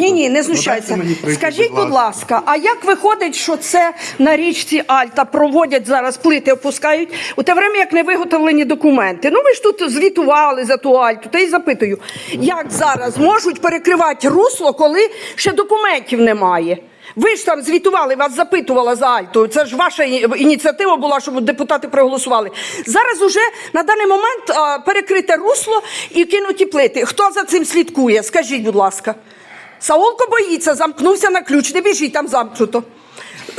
Ні, ні, не Ну, знущайся. мені Скажіть, будь будь ласка, а як виходить, що це на річці Альта проводять зараз плити, опускають у те время, як не виготовлені документи? Ну ви ж тут звітували за ту Альту, та й запитую, як зараз можуть перекривати русло, коли ще документів немає? Ви ж там звітували, вас запитувала за Альту. Це ж ваша ініціатива була, щоб депутати проголосували. Зараз уже на даний момент перекрите русло і кинуті плити. Хто за цим слідкує? Скажіть, будь ласка. Саулко боїться, замкнувся на ключ, не біжіть там замкнуто.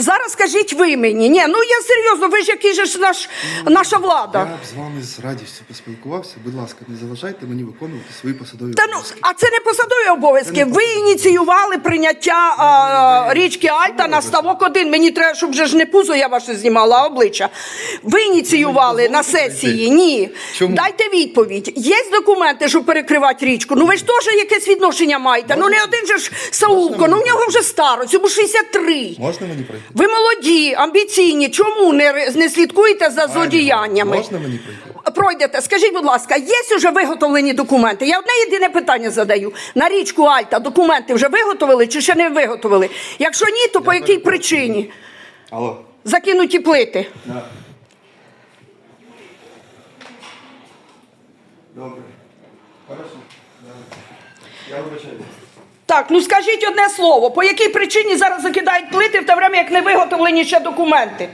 Зараз скажіть ви мені. Ні, ну я серйозно, ви ж який же ж наш, наша влада. Я б з вами з радістю поспілкувався. Будь ласка, не заважайте мені виконувати свої посадові Та ну, обов'язки. а це не посадові обов'язки. Ви ініціювали прийняття а, річки Альта на ставок один. Мені треба, щоб вже ж не пузо я ваше знімала, а обличчя. Ви ініціювали на сесії. Ні. Чому? Дайте відповідь. Є документи, щоб перекривати річку. Ну ви ж теж якесь відношення маєте. Ну не один же ж Саулко, ну в нього вже старо, цьому 63. Можна мені пройти? Ви молоді, амбіційні. Чому не, не слідкуєте за злодіяннями? Можна мені пройти? Пройдете, скажіть, будь ласка, є вже виготовлені документи? Я одне єдине питання задаю. На річку Альта документи вже виготовили чи ще не виготовили? Якщо ні, то по якій причині? Алло. Закинуті плити. Да. Добре. Хорошо. Да. Я вибачаюся. Так, ну скажіть одне слово, по якій причині зараз закидають плити в те время, як не виготовлені ще документи?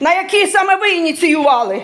На які саме ви ініціювали?